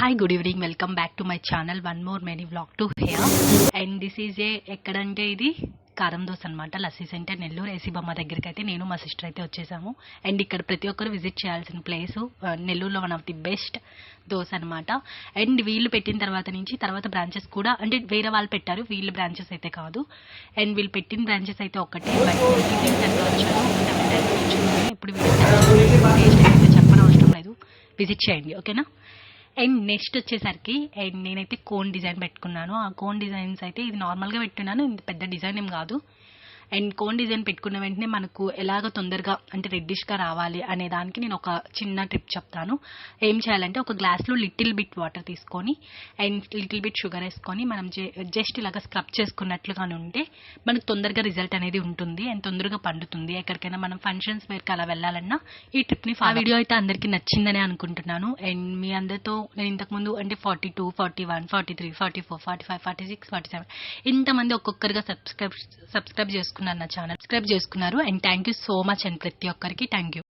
Hi good evening welcome back to my channel one more many vlog to here and this is a ఎక్కడంటే ఇది కారం దోశ అనమాట lassi centre Nellore AC బొమ్మ దగ్గరికి అయితే నేను మా సిస్టర్ అయితే వచ్చేసాము. అండ్ ఇక్కడ ప్రతి ఒక్కరు విజిట్ చేయాల్సిన ప్లేస్ uh, నెల్లూరులో one of the best dosa అనమాట అండ్ వీళ్ళు పెట్టిన తర్వాత నుంచి తర్వాత బ్రాంచెస్ కూడా అంటే వేరే వాళ్ళు పెట్టారు వీళ్ళు బ్రాంచెస్ అయితే కాదు. అండ్ వీళ్ళు పెట్టిన బ్రాంచెస్ అయితే ఒకటే ఇప్పుడు టేస్ట్ చెప్పడం అవసరం లేదు. విజిట్ చేయండి ఓకేనా అండ్ నెక్స్ట్ వచ్చేసరికి అండ్ నేనైతే కోన్ డిజైన్ పెట్టుకున్నాను. ఆ కోన్ డిజైన్స్ అయితే ఇది నార్మల్గా పెట్టున్నాను పెద్ద డిజైన్ ఏం కాదు. అండ్ కోన్ డిజైన్ పెట్టుకున్న వెంటనే మనకు ఎలాగ తొందరగా అంటే రెడ్డిష్గా రావాలి అనే దానికి నేను ఒక చిన్న ట్రిప్ చెప్తాను. ఏం చేయాలంటే ఒక గ్లాస్లో లిటిల్ బిట్ వాటర్ తీసుకొని అండ్ లిటిల్ బిట్ షుగర్ వేసుకొని మనం జస్ట్ ఇలాగ స్క్రబ్ చేసుకున్నట్లుగానే ఉంటే మనకు తొందరగా రిజల్ట్ అనేది ఉంటుంది అండ్ తొందరగా పండుతుంది. ఎక్కడికైనా మనం ఫంక్షన్స్ వేర్కి అలా వెళ్ళాలన్నా ఈ ట్రిప్ని ఆ వీడియో అయితే అందరికీ నచ్చిందని అనుకుంటున్నాను. అండ్ మీ అందరితో నేను ఇంతకుముందు అంటే forty two forty one forty three forty four forty five forty six forty seven ఇంతమంది ఒక్కొక్కరిగా సబ్స్క్రైబ్ సబ్స్క్రైబ్ చేసుకున్నారు నా ఛానల్. సబ్స్క్రైబ్ చేసుకున్నారు. And thank you so much and ప్రతి ఒక్కరికి థ్యాంక్ యూ